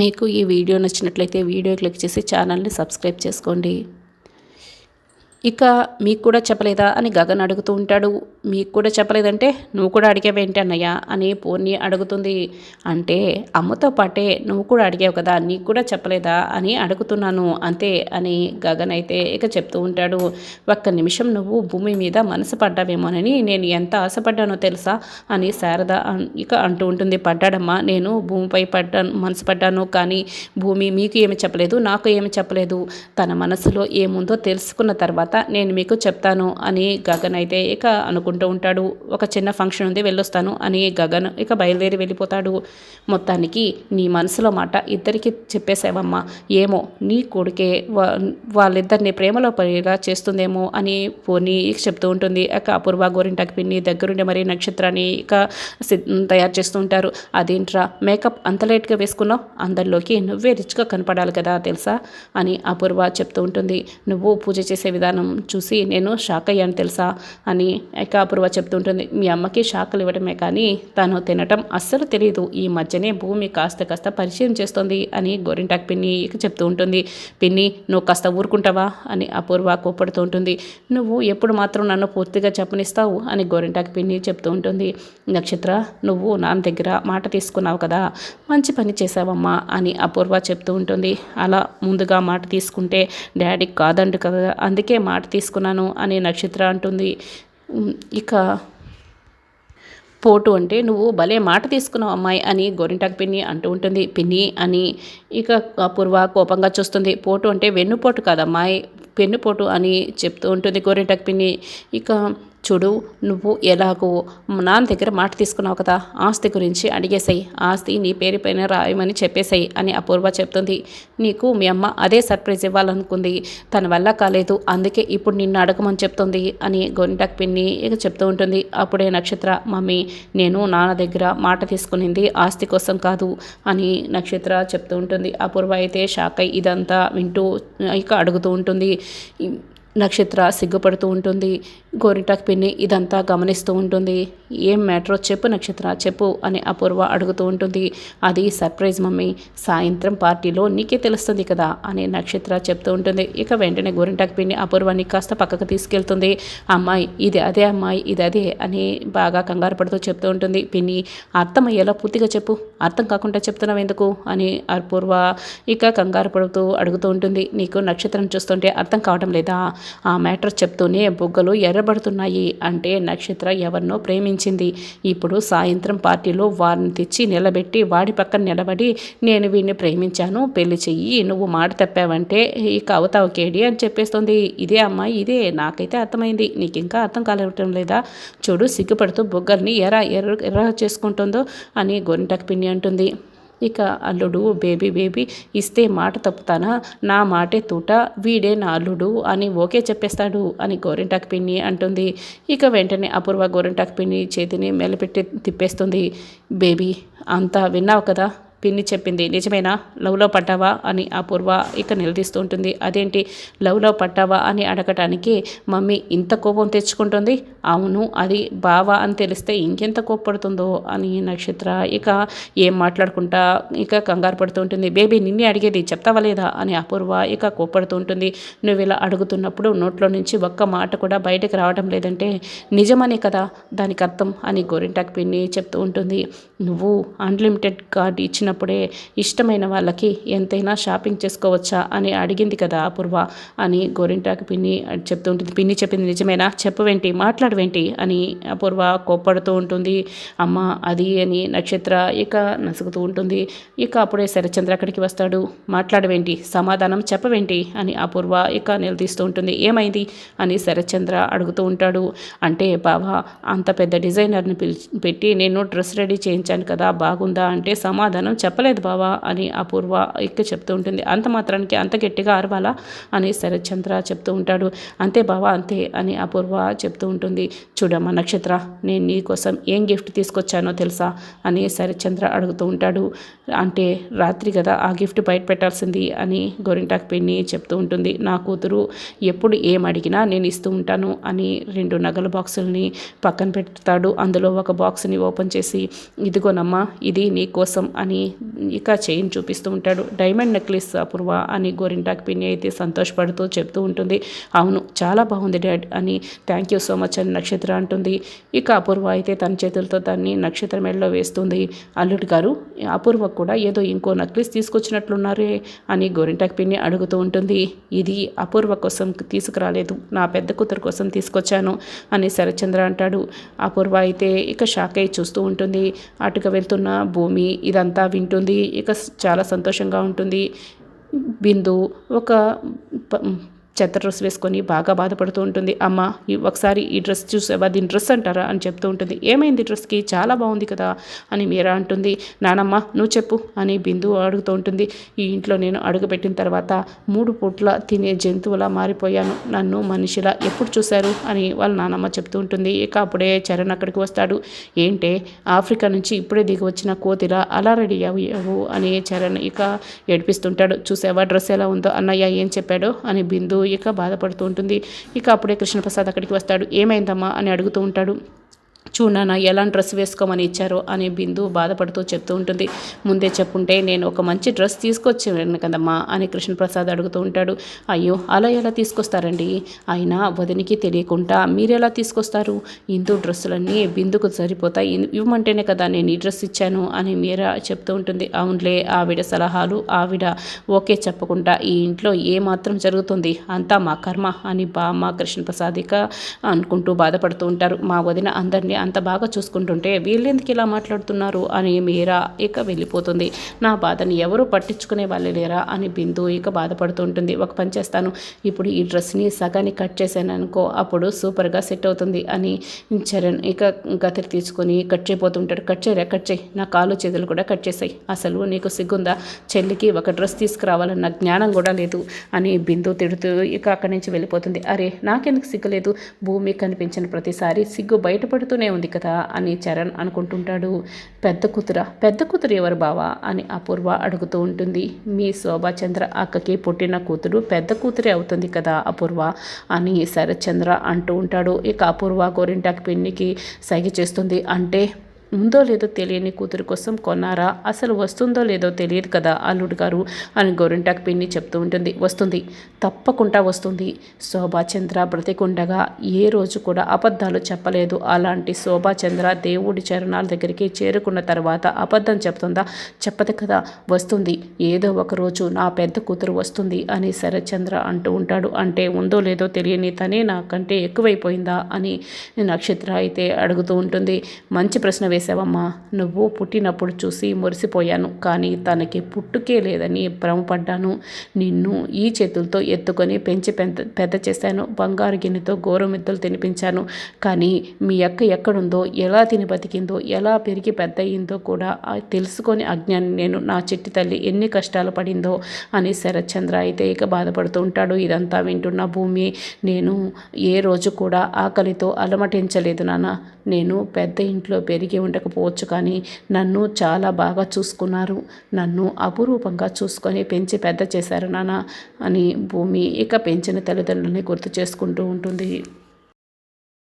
మీకు ఈ వీడియో నచ్చినట్లయితే వీడియో క్లిక్ చేసి ఛానల్ని సబ్స్క్రైబ్ చేసుకోండి. ఇక మీకు కూడా చెప్పలేదా అని గగన్ అడుగుతూ ఉంటాడు. మీకు కూడా చెప్పలేదంటే నువ్వు కూడా అడిగావేంటి అన్నయ్య అని పూర్ణి అడుగుతుంది. అంటే అమ్మతో పాటే నువ్వు కూడా అడిగావు కదా నీకు కూడా చెప్పలేదా అని అడుగుతున్నాను అంతే అని గగన్ అయితే ఇక చెప్తూ ఉంటాడు. ఒక్క నిమిషం నువ్వు భూమి మీద మనసు పడ్డావేమోనని నేను ఎంత ఆశపడ్డానో తెలుసా అని శారద ఇక అంటూ ఉంటుంది. పడ్డాడమ్మా నేను భూమిపై పడ్డాను మనసు పడ్డాను కానీ భూమి మీకు ఏమి చెప్పలేదు నాకు ఏమి చెప్పలేదు. తన మనసులో ఏముందో తెలుసుకున్న తర్వాత తర్వాత నేను మీకు చెప్తాను అని గగన్ అయితే ఇక అనుకుంటూ ఉంటాడు. ఒక చిన్న ఫంక్షన్ ఉంది వెళ్ళొస్తాను అని గగన్ ఇక బయలుదేరి వెళ్ళిపోతాడు. మొత్తానికి నీ మనసులో మాట ఇద్దరికి చెప్పేసావమ్మా ఏమో నీ కొడుకే వా- వాళ్ళిద్దరిని ప్రేమలో పడేలా చేస్తుందేమో అని పోనీ ఇక చెప్తూ ఉంటుంది. ఇక అపూర్వ గోరింటాకి పిన్ని దగ్గరుండి మరి నక్షత్రాన్ని ఇక తయారు చేస్తూ ఉంటారు. అదేంట్రా మేకప్ అంత లేట్గా వేసుకున్నావు? అందరిలోకి నువ్వే రిచ్గా కనపడాలి కదా తెలుసా? అని అపూర్వ చెప్తూ ఉంటుంది. నువ్వు పూజ చేసే విధానం చూసి నేను షాక్ అయ్యాను తెలుసా? అని ఇక అపూర్వ చెప్తుంటుంది. మీ అమ్మకి షాకులు ఇవ్వడమే కానీ తను తినటం అస్సలు తెలియదు ఈ మధ్యనే భూమి కాస్త కాస్త పరిచయం చేస్తుంది అని గోరింటాక్ పిన్ని ఇక చెప్తూ ఉంటుంది. పిన్ని నువ్వు కాస్త ఊరుకుంటావా? అని అపూర్వ కోపడుతూ ఉంటుంది. నువ్వు ఎప్పుడు మాత్రం నన్ను పూర్తిగా చెప్పనిస్తావు? అని గోరింటాక్ పిన్ని చెప్తూ ఉంటుంది. నక్షత్ర నువ్వు నాన్న దగ్గర మాట తీసుకున్నావు కదా మంచి పని చేసావమ్మా అని అపూర్వ చెప్తూ ఉంటుంది. అలా ముందుగా మాట తీసుకుంటే డాడీ కాదండు కదా అందుకే మాట తీసుకున్నాను అని నక్షత్ర అంటుంది. ఇక పోటు అంటే నువ్వు భలే మాట తీసుకున్నావు అమ్మాయి అని గోరింటాకు పిన్ని అంటూ ఉంటుంది. పిన్ని అని ఇక అపూర్వ కోపంగా చూస్తుంది. పోటు అంటే వెన్నుపోటు కాదమ్మాయి పెన్నుపోటు అని చెప్తూ ఉంటుంది గోరింటాకు పిన్ని. ఇక చూడు నువ్వు ఎలాగో నాన్న దగ్గర మాట తీసుకున్నావు కదా ఆస్తి గురించి అడిగేసాయి ఆస్తి నీ పేరు పైన రాయమని చెప్పేసాయి అని అపూర్వ చెప్తుంది. నీకు మీ అమ్మ అదే సర్ప్రైజ్ ఇవ్వాలనుకుంది. తన వల్ల కాలేదు అందుకే ఇప్పుడు నిన్ను అడగమని చెప్తుంది అని గొంటక్ పిన్ని ఇక చెప్తూ ఉంటుంది. అప్పుడే నక్షత్ర మమ్మీ నేను నాన్న దగ్గర మాట తీసుకునింది ఆస్తి కోసం కాదు అని నక్షత్ర చెప్తూ ఉంటుంది. అపూర్వ అయితే షాక్ అయి ఇదంతా వింటూ ఇక అడుగుతూ ఉంటుంది. నక్షత్ర సిగ్గుపడుతూ ఉంటుంది. గోరింటాకు పిన్ని ఇదంతా గమనిస్తూ ఉంటుంది. ఏం మ్యాటరో చెప్పు నక్షత్ర చెప్పు అని అపూర్వ అడుగుతూ ఉంటుంది. అది సర్ప్రైజ్ మమ్మీ. సాయంత్రం పార్టీలో నీకే తెలుస్తుంది కదా అని నక్షత్ర చెప్తూ ఉంటుంది. ఇక వెంటనే గోరింటాకు పిన్ని అపూర్వాన్ని కాస్త పక్కకు తీసుకెళ్తుంది. అమ్మాయి ఇది అదే అమ్మాయి ఇది అదే అని బాగా కంగారు పడుతూ చెప్తూ ఉంటుంది. పిన్ని అర్థమయ్యేలా పూర్తిగా చెప్పు. అర్థం కాకుండా చెప్తున్నావు ఎందుకు అని అపూర్వ ఇక కంగారు పడుతూ అడుగుతూ ఉంటుంది. నీకు నక్షత్రం చూస్తుంటే అర్థం కావడం లేదా? ఆ మ్యాటర్ చెప్తూనే బుగ్గలు ఎర్రబడుతున్నాయి అంటే నక్షత్ర ఎవరినో ప్రేమించింది. ఇప్పుడు సాయంత్రం పార్టీలో వారిని తెచ్చి నిలబెట్టి వాడి పక్కన నిలబడి నేను వీడిని ప్రేమించాను పెళ్ళి చెయ్యి నువ్వు మాట తప్పావంటే ఇక అవుతావు కేడి అని చెప్పేస్తుంది. ఇదే అమ్మాయి ఇదే నాకైతే అర్థమైంది. నీకు ఇంకా అర్థం కాలేవటం లేదా? చూడు సిగ్గుపడుతూ బుగ్గల్ని ఎర్ర ఎర్ర ఎర్ర చేసుకుంటుందో అని గొంటకు పిన్ని అంటుంది. ఇక అల్లుడు బేబీ బేబీ ఇస్తే మాట తప్పుతానా? నా మాటే తూట వీడే నా అల్లుడు అని ఓకే చెప్పేస్తాడు అని గోరింటాకు పిన్ని అంటుంది. ఇక వెంటనే అపూర్వ గోరింటాకు పిన్ని చేతిని మెలపెట్టి తిప్పేస్తుంది. బేబీ అంతా విన్నావు కదా? పిన్ని చెప్పింది నిజమేనా? లవ్లో పడ్డావా? అని అపూర్వ ఇక నిలదీస్తూ ఉంటుంది. అదేంటి? లవ్లో పడ్డావా? అని అడగటానికి మమ్మీ ఇంత కోపం తెచ్చుకుంటుంది? అవును అది బావా అని తెలిస్తే ఇంకెంత కోప్పడుతుందో? అని నక్షత్ర ఇక ఏం మాట్లాడుకుంటా ఇక కంగారు పడుతూ ఉంటుంది. బేబీ నిన్నే అడిగేది చెప్తావా లేదా? అని అపూర్వ ఇక కోప్పడుతూ ఉంటుంది. నువ్వు ఇలా అడుగుతున్నప్పుడు నోట్లో నుంచి ఒక్క మాట కూడా బయటకు రావడం లేదంటే నిజమనే కదా? దానికి అర్థం అని గోరింటాక్ పిన్ని చెప్తూ ఉంటుంది. నువ్వు అన్లిమిటెడ్ కార్డ్ వచ్చినప్పుడే ఇష్టమైన వాళ్ళకి ఎంతైనా షాపింగ్ చేసుకోవచ్చా అని అడిగింది కదా అపూర్వ అని గోరింటాకు పిన్ని చెప్తూ ఉంటుంది. పిన్ని చెప్పింది నిజమేనా? చెప్పవేంటి మాట్లాడవేంటి అని అపూర్వ కోప్పడుతూ ఉంటుంది. అమ్మ అది అని నక్షత్ర ఇక నసుగుతూ ఉంటుంది. ఇక అప్పుడే శరచంద్ర అక్కడికి వస్తాడు. మాట్లాడవేంటి సమాధానం చెప్పవేంటి అని అపూర్వ ఇక నిలదీస్తూ ఉంటుంది. ఏమైంది? అని శరచంద్ర అడుగుతూ ఉంటాడు. అంటే బావా అంత పెద్ద డిజైనర్ని పిలిచి పెట్టి నేను డ్రెస్ రెడీ చేయించాను కదా బాగుందా అంటే సమాధానం చెప్పలేదు బావా అని అపూర్వ ఇక చెప్తూ ఉంటుంది. అంత మాత్రానికి అంత గట్టిగా అరవాలా అని శరత్చంద్ర చెప్తూ ఉంటాడు. అంతే బావా అంతే అని అపూర్వ చెప్తూ ఉంటుంది. చూడమ్మా నక్షత్ర నేను నీ కోసం ఏం గిఫ్ట్ తీసుకొచ్చానో తెలుసా అని శరత్చంద్ర అడుగుతూ ఉంటాడు. అంటే రాత్రి కదా ఆ గిఫ్ట్ బయట పెట్టాల్సింది అని గోరింటాకు పిన్ని చెప్తూ ఉంటుంది. నా కూతురు ఎప్పుడు ఏం అడిగినా నేను ఇస్తూ ఉంటాను అని రెండు నగల బాక్సుల్ని పక్కన పెడతాడు. అందులో ఒక బాక్స్ని ఓపెన్ చేసి ఇదిగోనమ్మా ఇది నీ కోసం అని ఇక చైన్ చూపిస్తూ ఉంటాడు. డైమండ్ నెక్లెస్ అపూర్వ అని గోరింటాకి పిన్ని అయితే సంతోషపడుతూ చెప్తూ ఉంటుంది. అవును చాలా బాగుంది డాడ్ అని థ్యాంక్ యూ సో మచ్ అని నక్షత్ర అంటుంది. ఇక అపూర్వ అయితే తన చేతులతో దాన్ని నక్షత్ర మెడలో వేస్తుంది. అల్లుడు గారు అపూర్వ కూడా ఏదో ఇంకో నెక్లెస్ తీసుకొచ్చినట్లున్నారే అని గోరింటాకి పిన్ని అడుగుతూ ఉంటుంది. ఇది అపూర్వ కోసం తీసుకురాలేదు నా పెద్ద కూతురు కోసం తీసుకొచ్చాను అని శరత్చంద్ర అంటాడు. అపూర్వ అయితే ఇక షాక్ అయి చూస్తూ ఉంటుంది. అటుగా వెళ్తున్న భూమి ఇదంతా వింటుంది. ఇక చాలా సంతోషంగా ఉంటుంది. బిందు ఒక చెత్త డ్రెస్ వేసుకొని బాగా బాధపడుతూ ఉంటుంది. అమ్మ ఈ ఒకసారి ఈ డ్రెస్ చూసావా? దీని డ్రెస్ అంటారా అని చెప్తూ ఉంటుంది. ఏమైంది డ్రెస్కి? చాలా బాగుంది కదా అని మీరా అంటుంది. నానమ్మ నువ్వు చెప్పు అని బిందు అడుగుతూ ఉంటుంది. ఈ ఇంట్లో నేను అడుగుపెట్టిన తర్వాత మూడు పూట్ల తినే జంతువులా మారిపోయాను. నన్ను మనిషిలా ఎప్పుడు చూశారు అని వాళ్ళ నానమ్మ చెప్తూ ఉంటుంది. ఇక అప్పుడే చరణ్ అక్కడికి వస్తాడు. ఏంటే ఆఫ్రికా నుంచి ఇప్పుడే దిగి వచ్చిన కోతిలా అలా రెడీ అయ్యావు అని చరణ్ ఇక ఏడిపిస్తుంటాడు. చూసావా డ్రెస్ ఎలా ఉందో? అన్నయ్య ఏం చెప్పాడో? అని బిందు ఇక బాధపడుతూ ఉంటుంది. ఇక అప్పుడే కృష్ణప్రసాద్ అక్కడికి వస్తాడు. ఏమైందమ్మా? అని అడుగుతూ ఉంటాడు. చూడనా ఎలాంటి డ్రెస్ వేసుకోమని ఇచ్చారో అని బిందు బాధపడుతూ చెప్తూ ఉంటుంది. ముందే చెప్పుంటే నేను ఒక మంచి డ్రెస్ తీసుకొచ్చాను కదమ్మా అని కృష్ణప్రసాద్ అడుగుతూ ఉంటాడు. అయ్యో అలా ఎలా తీసుకొస్తారండి? అయినా వదినికి తెలియకుండా మీరు ఎలా తీసుకొస్తారు? ఇందు డ్రెస్సులన్నీ బిందుకు సరిపోతాయి. ఇవ్వమంటేనే కదా నేను ఈ డ్రెస్ ఇచ్చాను అని మీరా చెప్తూ ఉంటుంది. అవునులే ఆవిడ సలహాలు ఆవిడ ఓకే చెప్పకుండా ఈ ఇంట్లో ఏ మాత్రం జరుగుతుంది? అంతా మా కర్మ అని బామ్మ కృష్ణప్రసాద్ ఇక అనుకుంటూ బాధపడుతూ ఉంటారు. మా వదిన అందరినీ అంత బాగా చూసుకుంటుంటే వీళ్ళెందుకు ఇలా మాట్లాడుతున్నారు అని మీరా ఇక వెళ్ళిపోతుంది. నా బాధని ఎవరు పట్టించుకునే వాళ్ళు లేరా అని బిందు ఇక బాధపడుతూ ఉంటుంది ఒక పని చేస్తాను. ఇప్పుడు ఈ డ్రెస్ని సగాన్ని కట్ చేశాను అనుకో అప్పుడు సూపర్గా సెట్ అవుతుంది అని చరణ్ ఇక గతిరి తీసుకొని కట్ చేయబోతుంటాడు. కట్ చేయరా? కట్ చేయి. నా కాలు చేతులు కూడా కట్ చేసాయి అసలు నీకు సిగ్గుందా? చెల్లికి ఒక డ్రెస్ తీసుకురావాలన్న జ్ఞానం కూడా లేదు అని బిందు తిడుతూ ఇక అక్కడి నుంచి వెళ్ళిపోతుంది. అరే నాకెందుకు సిగ్గులేదు భూమి కనిపించిన ప్రతిసారి సిగ్గు బయటపడుతూనే ఉంది కదా అని చరణ్ అనుకుంటుంటాడు. పెద్ద కూతుర పెద్ద కూతురు ఎవరు బావా అని అపూర్వ అడుగుతూ ఉంటుంది. మీ శోభాచంద్ర అక్కకి పుట్టిన కూతురు పెద్ద కూతురే అవుతుంది కదా అపూర్వ అని శరత్చంద్ర అంటూ ఉంటాడు. ఇక అపూర్వ గోరింటాకి పిన్నికి సైగ చేస్తుంది. అంటే ఉందో లేదో తెలియని కూతురు కోసం కొన్నారా? అసలు వస్తుందో లేదో తెలియదు కదా అల్లుడు గారు అని గోరింటాకు పిన్ని చెప్తూ ఉంటుంది. వస్తుంది. తప్పకుండా వస్తుంది. శోభాచంద్ర బ్రతికుండగా ఏ రోజు కూడా అబద్ధాలు చెప్పలేదు. అలాంటి శోభాచంద్ర దేవుడి చరణాల దగ్గరికి చేరుకున్న తర్వాత అబద్ధం చెప్తుందా? చెప్పదు కదా. వస్తుంది. ఏదో ఒక రోజు నా పెద్ద కూతురు వస్తుంది అని శరత్చంద్ర అంటూ ఉంటాడు. అంటే ఉందో లేదో తెలియని తనే నాకంటే ఎక్కువైపోయిందా అని నక్షత్ర అయితే అడుగుతూ ఉంటుంది. మంచి ప్రశ్న వేశావమ్మా నువ్వు పుట్టినప్పుడు చూసి మురిసిపోయాను. కానీ తనకి పుట్టుకే లేదని భ్రమపడ్డాను. నిన్ను ఈ చేతులతో ఎత్తుకొని పెంచి పెద్ద పెద్ద చేశాను. బంగారు గిన్నెతో గోరుమిద్దలు తినిపించాను. కానీ మీ అక్క ఎక్కడుందో ఎలా తిని బతికిందో ఎలా పెరిగి పెద్ద అయిందో కూడా తెలుసుకొని అజ్ఞాని నేను. నా చిట్టి తల్లి ఎన్ని కష్టాలు పడిందో అని శరత్చంద్ర అయితే ఇక బాధపడుతూ ఉంటాడు. ఇదంతా వింటున్న భూమి నేను ఏ రోజు కూడా ఆకలితో అలమటించలేదు నాన్న. నేను పెద్ద ఇంట్లో పెరిగి ఉండకపోవచ్చు కానీ నన్ను చాలా బాగా చూసుకున్నారు. నన్ను అపురూపంగా చూసుకొని పెంచి పెద్ద చేశారు నాన్న అని భూమి ఇక పెంచిన తల్లిదండ్రులని గుర్తు చేసుకుంటూ ఉంటుంది.